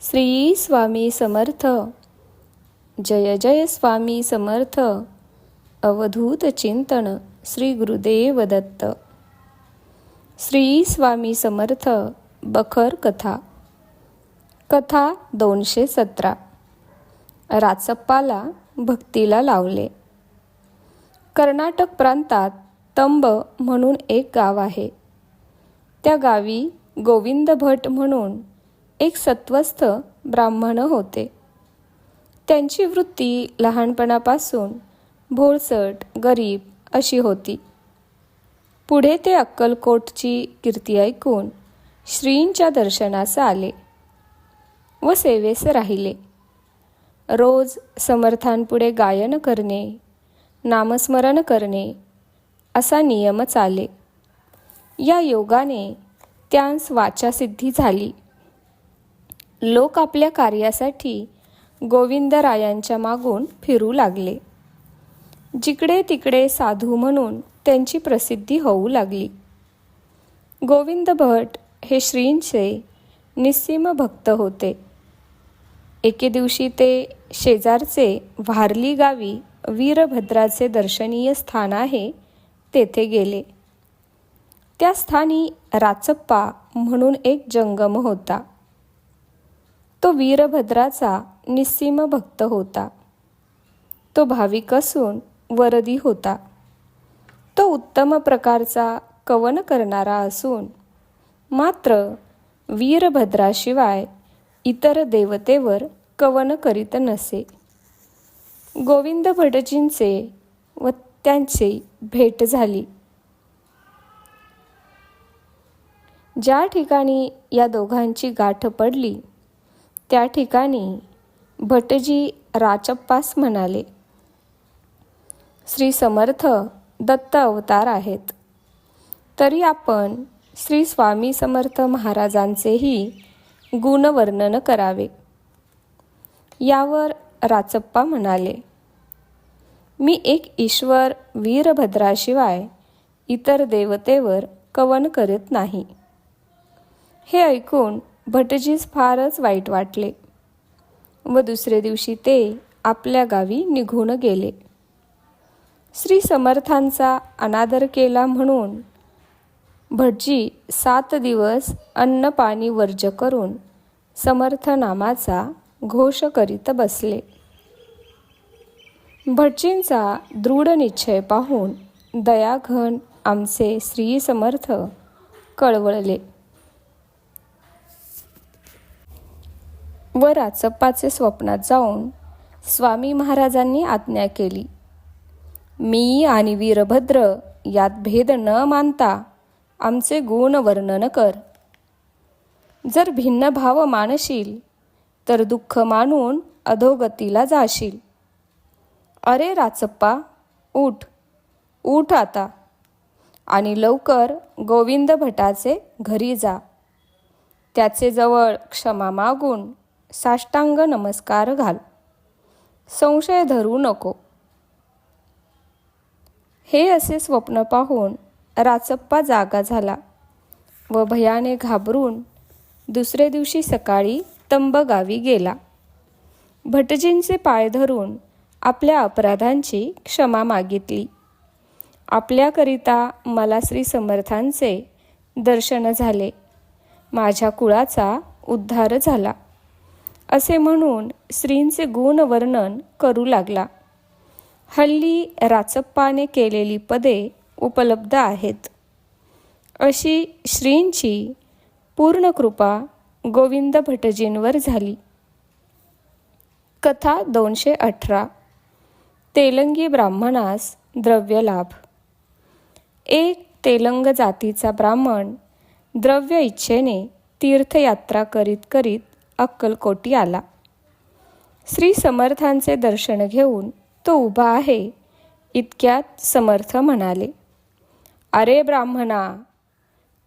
श्री स्वामी समर्थ. जय जय स्वामी समर्थ. अवधूत चिंतन श्री गुरुदेव दत्त. श्री स्वामी समर्थ बखर कथा. कथा दोनशे सतरा. राचप्पाला भक्तीला लावले. कर्नाटक प्रांतात तंब म्हणून एक गाव आहे. त्या गावी गोविंद भट म्हणून एक सत्वस्थ ब्राह्मण होते. त्यांची वृत्ती लहानपणापासून भोळसट गरीब अशी होती. पुढे ते अक्कलकोटची कीर्ती ऐकून श्रींच्या दर्शनास आले व सेवेस राहिले. रोज समर्थांपुढे गायन करणे नामस्मरण करणे असा नियमच आले या योगाने त्यांस वाचासिद्धी झाली. लोक आपल्या कार्यासाठी गोविंदरायांच्या मागून फिरू लागले. जिकडे तिकडे साधू म्हणून त्यांची प्रसिद्धी होऊ लागली. गोविंद भट हे श्रींचे निस्सीम भक्त होते. एके दिवशी ते शेजारचे वारली गावी वीरभद्राचे दर्शनीय स्थान आहे तेथे गेले. त्या स्थानी राचप्पा म्हणून एक जंगम होता. तो वीरभद्राचा निस्सीम भक्त होता. तो भाविक असून वरदी होता. तो उत्तम प्रकारचा कवन करणारा असून मात्र वीरभद्राशिवाय इतर देवतेवर कवन करीत नसे. गोविंद भटजींचे व त्यांची भेट झाली. ज्या ठिकाणी या दोघांची गाठ पडली त्या ठिकाणी भटजी राचप्पास म्हणाले श्री समर्थ दत्त अवतार आहेत. तरी आपण श्री स्वामी समर्थ महाराजांचेही गुणवर्णन करावे. यावर राचप्पा म्हणाले मी एक ईश्वर वीरभद्राशिवाय इतर देवतेवर कवन करत नाही. हे ऐकून भटजीस फारच वाईट वाटले. व दुसरे दिवशी ते आपल्या गावी निघून गेले. श्री समर्थांचा अनादर केला म्हणून भटजी सात दिवस अन्न पाणी वर्ज करून समर्थ नामाचा घोष करीत बसले. भटजींचा दृढ निश्चय पाहून दयाघन आमचे श्री समर्थ कळवळले. व राचप्पाचे स्वप्नात जाऊन स्वामी महाराजांनी आज्ञा केली. मी आणि वीरभद्र यात भेद न मानता आमचे गुण वर्णन कर. जर भिन्न भाव मानशील तर दुःख मानून अधोगतीला जाशील. अरे राचप्पा उठ उठ आता आणि लवकर गोविंद भटाचे घरी जा. त्याचे जवळ क्षमा मागून साष्टांग नमस्कार घाल. संशय धरू नको. हे असे स्वप्न पाहून राचप्पा जागा झाला व भयाने घाबरून दुसरे दिवशी सकाळी तंबगावी गेला. भटजींचे पाय धरून आपल्या अपराधांची क्षमा मागितली. आपल्याकरिता मला श्री समर्थांचे दर्शन झाले. माझ्या कुळाचा उद्धार झाला. असे म्हणून श्रींचे गुणवर्णन करू लागला. हल्ली राचप्पाने केलेली पदे उपलब्ध आहेत. अशी श्रींची पूर्ण कृपा गोविंद भटजींवर झाली. कथा दोनशे अठरा. तेलंगी ब्राह्मणास द्रव्यलाभ एक तेलंग जातीचा ब्राह्मण द्रव्य इच्छेने तीर्थयात्रा करीत करीत अक्कलकोटी आला. श्री समर्थांचे दर्शन घेऊन तो उभा आहे. इतक्यात समर्थ म्हणाले अरे ब्राह्मणा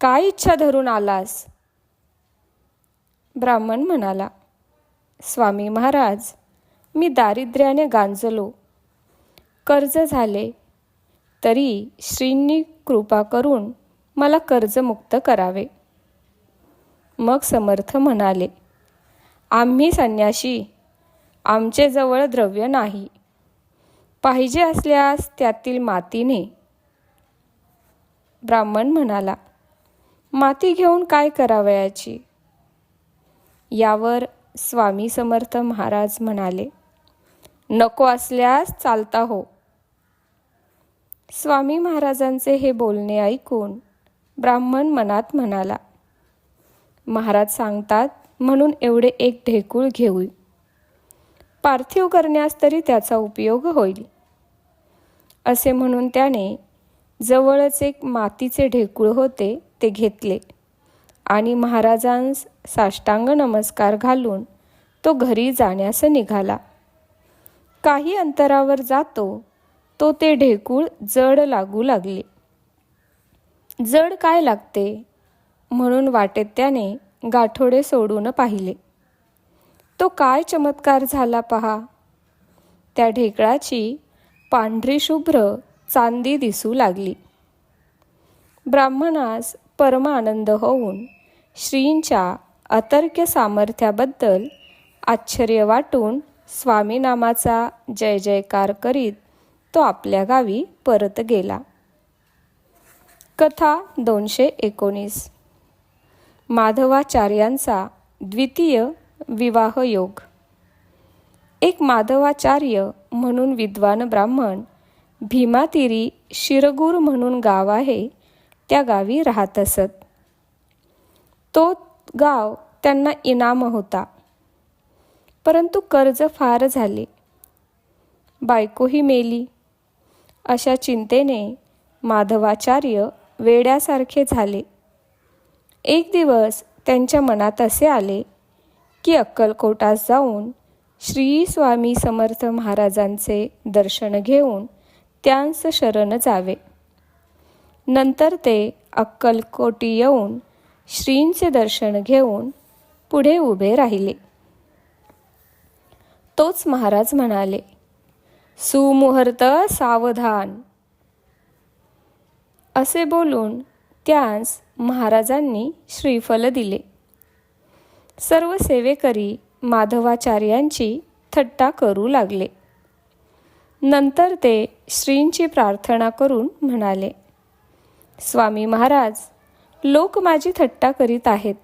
काय इच्छा धरून आलास? ब्राह्मण म्हणाला स्वामी महाराज मी दारिद्र्याने गांजलो. कर्ज झाले. तरी श्रींनी कृपा करून मला कर्जमुक्त करावे. मग समर्थ म्हणाले आम्ही संन्याशी. आमचे जवळ द्रव्य नाही. पाहिजे असल्यास त्यातील मातीने ब्राह्मण म्हणाला माती घेऊन काय करावयाची? यावर स्वामी समर्थ महाराज म्हणाले नको असल्यास चालता हो. स्वामी महाराजांचे हे बोलणे ऐकून ब्राह्मण मनात म्हणाला महाराज सांगतात म्हणून एवढे एक ढेकूळ घेऊ पार्थिव करण्यास तरी त्याचा उपयोग होईल. असे म्हणून त्याने जवळच एक मातीचे ढेकूळ होते ते घेतले आणि महाराजांस साष्टांग नमस्कार घालून तो घरी जाण्यास निघाला. काही अंतरावर जातो तो ते ढेकूळ जड लागू लागले. जड काय लागते? म्हणून वाटेत त्याने गाठोडे सोडून पाहिले. तो काय चमत्कार झाला पहा. त्या ढेकळाची पांढरी शुभ्र चांदी दिसू लागली. ब्राह्मणास परमानंद होऊन श्रींच्या अतर्क्य सामर्थ्याबद्दल आश्चर्य वाटून स्वामी नामाचा जय जयकार करीत तो आपल्या गावी परत गेला. कथा दोनशे एकोणीस. माधवाचार्यांचा द्वितीय विवाह योग एक माधवाचार्य म्हणून विद्वान ब्राह्मण भीमातिरी शिरगूर म्हणून गाव आहे त्या गावी राहत असत. तो गाव त्यांना इनाम होता. परंतु कर्ज फार झाले. बायकोही मेली. अशा चिंतेने माधवाचार्य वेड्यासारखे झाले. एक दिवस त्यांच्या मनात असे आले की अक्कलकोटास जाऊन श्री स्वामी समर्थ महाराजांचे दर्शन घेऊन त्यांस शरण जावे. नंतर ते अक्कलकोटी येऊन श्रींचे दर्शन घेऊन पुढे उभे राहिले. तोच महाराज म्हणाले सुमुहूर्त सावधान. असे बोलून त्यास महाराजांनी श्रीफल दिले. सर्व सेवेकरी माधवाचार्यांची थट्टा करू लागले. नंतर ते श्रींची प्रार्थना करून म्हणाले स्वामी महाराज लोक माझी थट्टा करीत आहेत.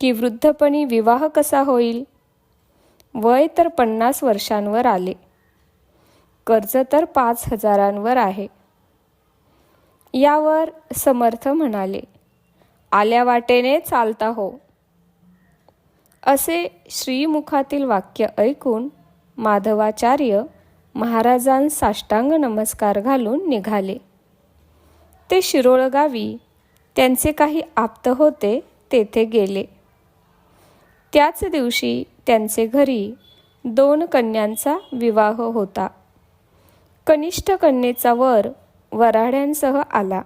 की वृद्धपणी विवाह कसा होईल? वय तर पन्नास वर्षांवर आले. कर्ज तर पाच हजारांवर आहे. यावर समर्थ म्हणाले आल्या वाटेने चालता हो. असे श्रीमुखातील वाक्य ऐकून माधवाचार्य महाराजांस साष्टांग नमस्कार घालून निघाले. ते शिरोळगावी त्यांचे काही आप्त होते तेथे गेले. त्याच दिवशी त्यांचे घरी दोन कन्यांचा विवाह होता. कनिष्ठ कन्येचा वर वराड्यांसह आला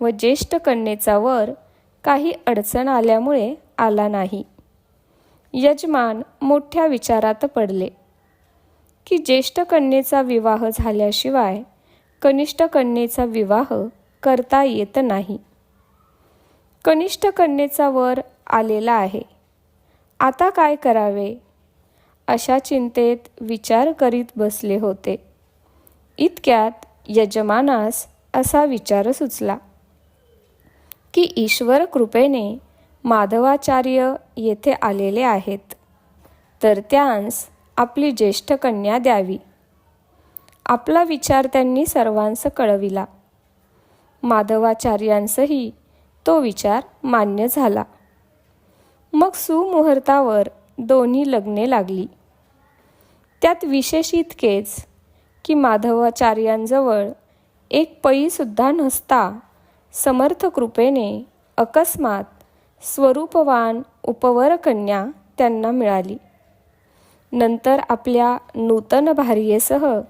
व ज्येष्ठ कन्येचा वर काही अडचण आल्यामुळे आला नाही. यजमान मोठ्या विचारात पडले की ज्येष्ठ कन्येचा विवाह झाल्याशिवाय कनिष्ठ कन्येचा विवाह करता येत नाही. कनिष्ठ कन्येचा वर आलेला आहे. आता काय करावे? अशा चिंतेत विचार करीत बसले होते. इतक्यात यजमानास असा विचार सुचला की ईश्वर कृपेने माधवाचार्य येथे आलेले आहेत. तर त्यांस आपली ज्येष्ठ कन्या द्यावी. आपला विचार त्यांनी सर्वांस कळविला. माधवाचार्यांसही तो विचार मान्य झाला. मग सुमुहूर्तावर दोन्ही लग्ने लागली. त्यात विशेष इतकेच की माधवाचार्यांजवळ एक पईसुद्धा नसता. समर्थ कृपेने अकस्मात स्वरूपवान उपवरकन्या त्यांना मिळाली. नंतर आपल्या नूतन भार्येसह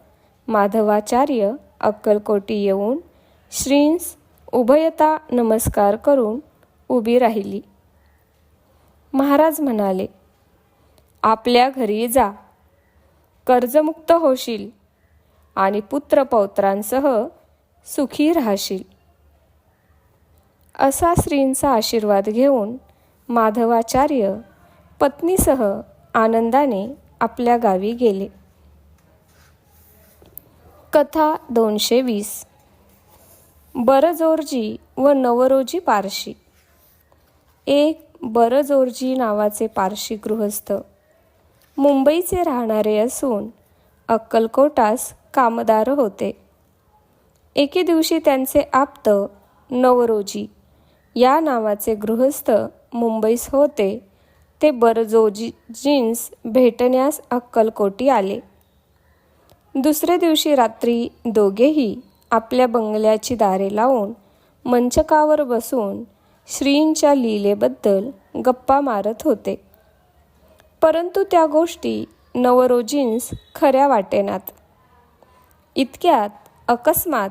माधवाचार्य अक्कलकोटी येऊन श्रींस उभयता नमस्कार करून उभी राहिली. महाराज म्हणाले आपल्या घरी जा. कर्जमुक्त होशील. आणि पुत्रपौत्रांसह सुखी राहशील. असा श्रींचा आशीर्वाद घेऊन माधवाचार्य पत्नीसह आनंदाने आपल्या गावी गेले. कथा दोनशे वीस. बरजोरजी व नवरोजी पारशी. एक बरजोरजी नावाचे पारशी गृहस्थ. मुंबईचे राहणारे असून अक्कलकोटास कामदार होते. एके दिवशी त्यांचे आप्त नवरोजी या नावाचे गृहस्थ मुंबईस होते. ते बरजोजी जीन्स भेटण्यास अक्कलकोटी आले. दुसऱ्या दिवशी रात्री दोघेही आपल्या बंगल्याची दारे लावून मंचकावर बसून श्रींच्या लीलेबद्दल गप्पा मारत होते. परंतु त्या गोष्टी नवरोजींस खऱ्या वाटेनात. इतक्यात अकस्मात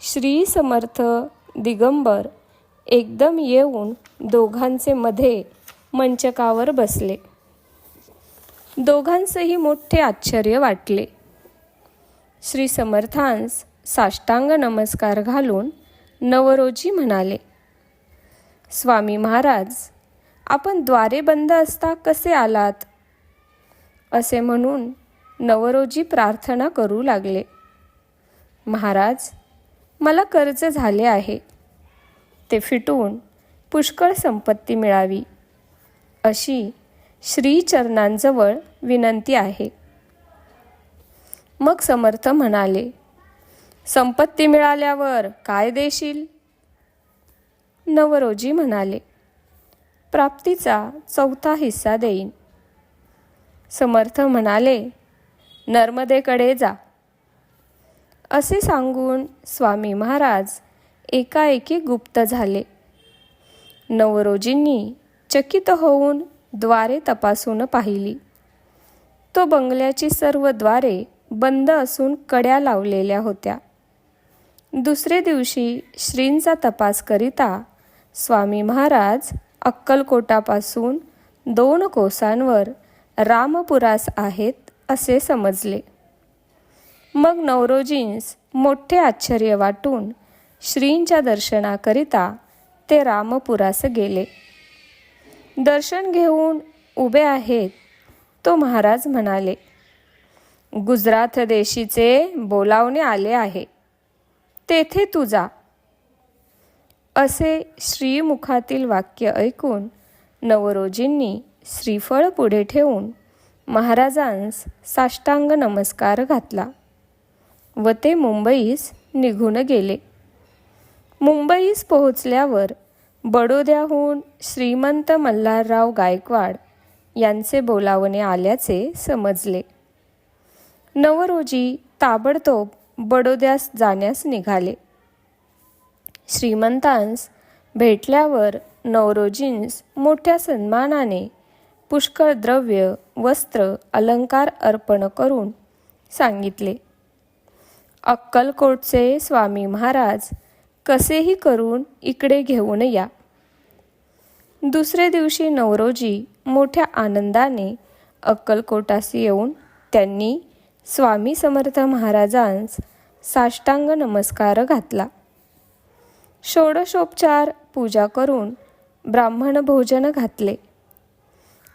श्री समर्थ दिगंबर एकदम येऊन दोघांचे मध्ये मंचकावर बसले. दोघांसही मोठे आश्चर्य वाटले. श्री समर्थांस साष्टांग नमस्कार घालून नवरोजी म्हणाले स्वामी महाराज आपण द्वारे बंद असता कसे आलात? असे म्हणून नवरोजी प्रार्थना करू लागले. महाराज मला कर्ज झाले आहे. ते फिटून पुष्कळ संपत्ती मिळावी अशी श्रीचरणांजवळ विनंती आहे. मग समर्थ म्हणाले संपत्ती मिळाल्यावर काय देशील? नवरोजी म्हणाले प्राप्तीचा चौथा हिस्सा देईन. समर्थ म्हणाले नर्मदेकडे जा. असे सांगून स्वामी महाराज एकाएकी गुप्त झाले. नवरोजींनी चकित होऊन द्वारे तपासून पाहिली. तो बंगल्याची सर्वद्वारे बंद असून कड्या लावलेल्या होत्या. दुसरे दिवशी श्रींचा तपास करिता स्वामी महाराज अक्कलकोटापासून दोन कोसांवर रामपुरास आहेत असे समजले. मग नवरोजींस मोठे आश्चर्य वाटून श्रींच्या दर्शनाकरिता ते रामपुरास गेले. दर्शन घेऊन उभे आहेत तो महाराज म्हणाले गुजरात देशीचे बोलावणे आले आहे. तेथे तुझा असे श्रीमुखातील वाक्य ऐकून नवरोजींनी श्रीफळ पुढे ठेवून महाराजांस साष्टांग नमस्कार घातला. व ते मुंबईस निघून गेले. मुंबईस पोहोचल्यावर बडोद्याहून श्रीमंत मल्हारराव गायकवाड यांचे बोलावणे आल्याचे समजले. नवरोजी ताबडतोब बडोद्यास जाण्यास निघाले. श्रीमंतांस भेटल्यावर नवरोजींस मोठ्या सन्मानाने पुष्कळ द्रव्य वस्त्र अलंकार अर्पण करून सांगितले. अक्कलकोटचे स्वामी महाराज कसेही करून इकडे घेऊन या. दुसरे दिवशी नवरोजी मोठ्या आनंदाने अक्कलकोटास येऊन त्यांनी स्वामी समर्थ महाराजांस साष्टांग नमस्कार घातला. षोडशोपचार पूजा करून ब्राह्मण भोजन घातले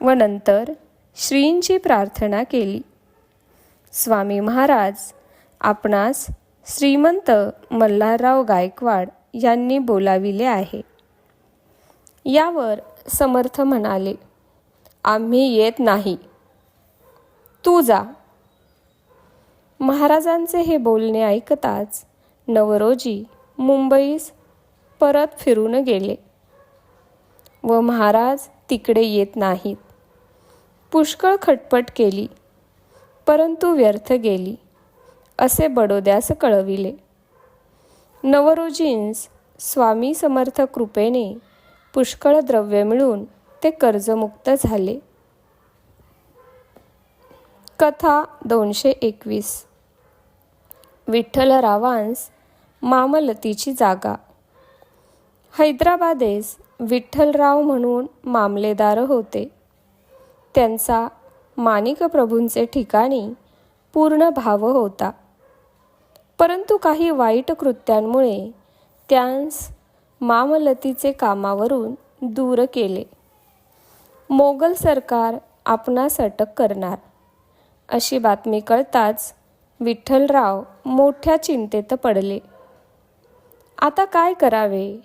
व नंतर श्रींची प्रार्थना केली. स्वामी महाराज आपणास श्रीमंत मल्हारराव गायकवाड यांनी बोलाविले आहे. यावर समर्थ म्हणाले आम्ही येत नाही. तू जा. महाराजांचे हे बोलणे ऐकताच नवरोजी मुंबईस परत फिरून गेले. व महाराज तिकडे येत नाहीत. पुष्कळ खटपट केली परंतु व्यर्थ गेली. असे बडोद्यास कळविले. नवरोजींस स्वामी समर्थ कृपेने पुष्कळ द्रव्य मिळून ते कर्जमुक्त झाले. कथा दोनशे एकवीस. विठ्ठलरावांस मामलतीची जागा. हैदराबादेस विठ्ठलराव म्हणून मामलेदार होते. त्यांचा माणिकप्रभूंचे ठिकाणी पूर्ण भाव होता. परंतु काही वाईट कृत्यांमुळे त्यांस मामलतीचे कामावरून दूर केले. मोगल सरकार आपणास अटक करणार. अशी बातमी कळताच विठ्ठलराव मोठ्या चिंतेत पडले. आता काय करावे?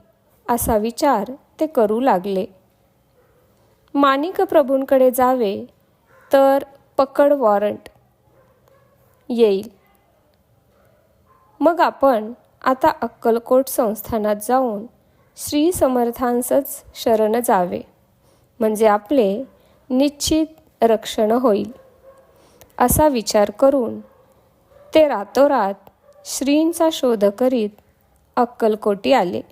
असा विचार ते करू लागले. माणिक प्रभूंकडे जावे तर पकड वॉरंट. येईल. मग आपण आता अक्कलकोट संस्थानात जाऊन श्री समर्थांसच शरण जावे. म्हणजे आपले निश्चित रक्षण होईल. असा विचार करून ते रातोरात श्रींचा शोध करीत अक्कलकोटी आले.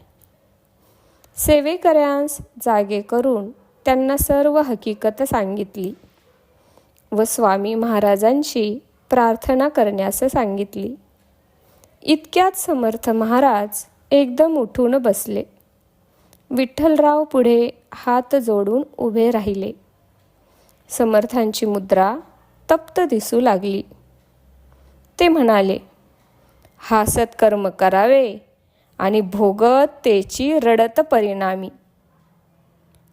सेवेकऱ्यांस जागे करून त्यांना सर्व हकीकत सांगितली व स्वामी महाराजांची प्रार्थना करण्यास सांगितली. इतक्यात समर्थ महाराज एकदम उठून बसले. विठ्ठलराव पुढे हात जोडून उभे राहिले. समर्थांची मुद्रा तप्त दिसू लागली. ते म्हणाले हा सत्कर्म करावे आणि भोगत तेची रडत परिणामी.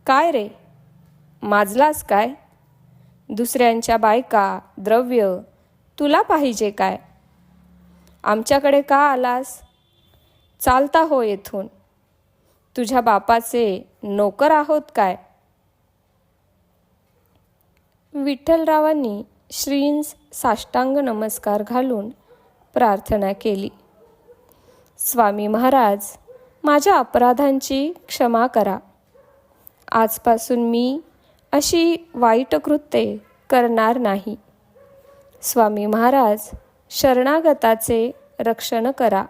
काय रे? माजलास काय? दुसऱ्यांच्या बायका द्रव्य तुला पाहिजे काय? आमच्याकडे का आलास? चालता हो येथून. तुझ्या बापाचे नोकर आहोत काय? विठ्ठलरावांनी श्रींस साष्टांग नमस्कार घालून प्रार्थना केली. स्वामी महाराज माझ्या अपराधांची क्षमा करा. आजपासून मी अशी वाईट कृत्ये करणार नाही. स्वामी महाराज शरणागताचे रक्षण करा.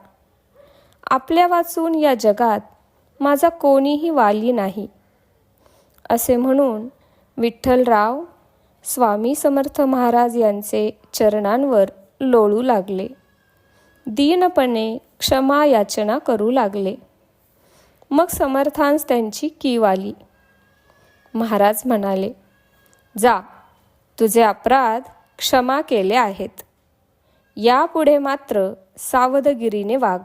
आपल्या वाचून या जगात माझा कोणीही वाली नाही. असे म्हणून विठ्ठलराव स्वामी समर्थ महाराज यांचे चरणांवर लोळू लागले. दीनपणे क्षमा याचना करू लागले. मग समर्थांस त्यांची कीव आली. महाराज म्हणाले जा तुझे अपराध क्षमा केले आहेत. यापुढे मात्र सावधगिरीने वाघ.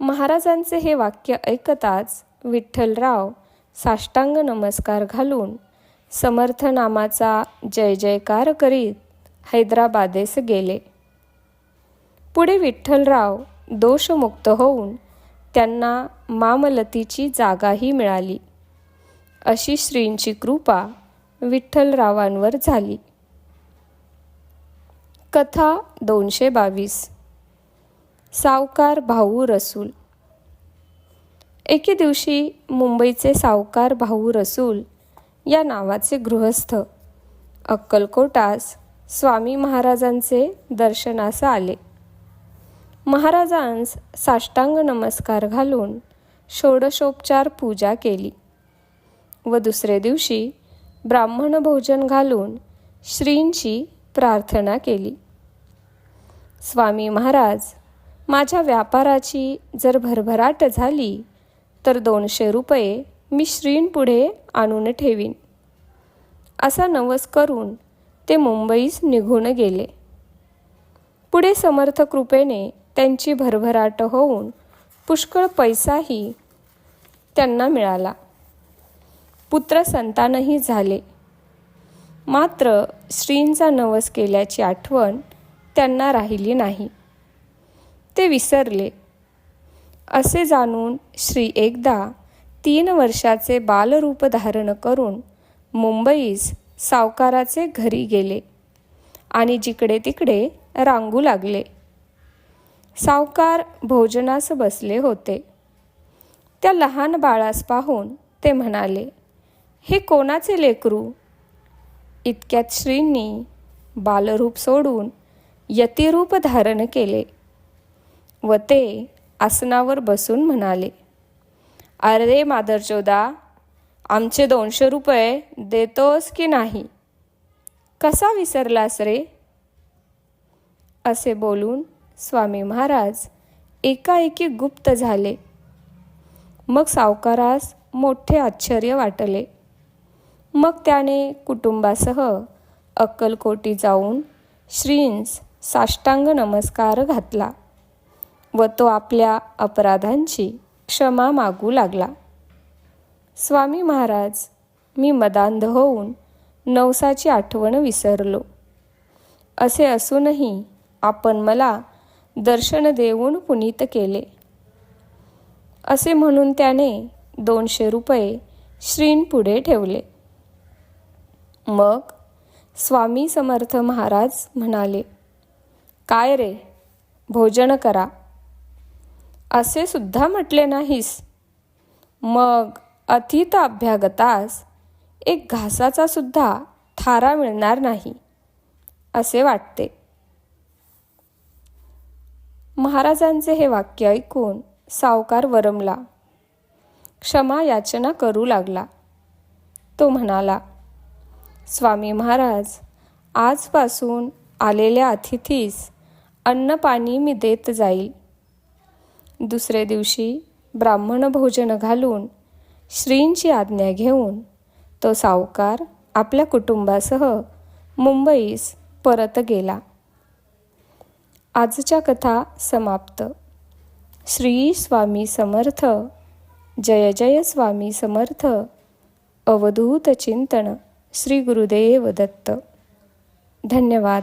महाराजांचे हे वाक्य ऐकताच विठ्ठलराव साष्टांग नमस्कार घालून समर्थ नामाचा जय जयकार करीत हैदराबादेस गेले. पुढे विठ्ठलराव दोषमुक्त होऊन त्यांना मामलतीची जागाही मिळाली. अशी श्रींची कृपा विठ्ठलरावांवर झाली. कथा दोनशे बावीस. सावकार भाऊ रसूल. एके दिवशी मुंबईचे सावकार भाऊ रसूल या नावाचे गृहस्थ अक्कलकोटास स्वामी महाराजांचे दर्शनास आले. महाराजांस साष्टांग नमस्कार घालून षोडशोपचार पूजा केली व दुसरे दिवशी ब्राह्मण भोजन घालून श्रींची प्रार्थना केली. स्वामी महाराज माझ्या व्यापाराची जर भरभराट झाली तर दोनशे रुपये मी श्रींपुढे आणून ठेवीन. असा नवस करून ते मुंबईस निघून गेले. पुढे समर्थ कृपेने त्यांची भरभराट होऊन पुष्कळ पैसाही त्यांना मिळाला. पुत्र संतानही झाले. मात्र श्रींचा नवस केल्याची आठवण त्यांना राहिली नाही. ते विसरले. असे जाणून श्री एकदा तीन वर्षाचे बालरूप धारण करून मुंबईस सावकाराचे घरी गेले आणि जिकडे तिकडे रांगू लागले. सावकार भोजनास बसले होते. त्या लहान बाळास पाहून ते म्हणाले हे कोणाचे लेकरू? इतक्यात श्रींनी बालरूप सोडून यतिरूप धारण केले. व ते आसनावर बसून म्हणाले अरे मादरचोदा आमचे दोनशे रुपये देतोस की नाही? कसा विसरलास रे? असे बोलून स्वामी महाराज एकाएकी गुप्त झाले. मग सावकारास मोठे आश्चर्य वाटले. मग त्याने कुटुंबासह अक्कलकोटी जाऊन श्रींस साष्टांग नमस्कार घातला व तो आपल्या अपराधांची क्षमा मागू लागला. स्वामी महाराज मी मदांध होऊन नवसाची आठवण विसरलो. असे असूनही आपण मला दर्शन देऊन पुनीत केले. असे म्हणून त्याने दोनशे रुपये श्रींपुढे ठेवले. मग स्वामी समर्थ महाराज म्हणाले काय रे? भोजन करा. असे सुद्धा म्हटले नाहीस. मग अतित अभ्यागतास एक घासाचा सुद्धा थारा मिळणार नाही असे वाटते. महाराजांचे हे वाक्य ऐकून सावकार वरमला क्षमा याचना करू लागला. तो म्हणाला स्वामी महाराज आजपासून आलेल्या अतिथीस अन्न पाणी मी देत जाईल. दुसरे दिवशी ब्राह्मण भोजन घालून श्रींची आज्ञा घेऊन तो सावकार आपल्या कुटुंबासह मुंबईस परत गेला. आजच्या कथा समाप्त. श्री स्वामी समर्थ जय जय स्वामी समर्थ अवधूत चिंतन श्री गुरुदेव दत्त. धन्यवाद.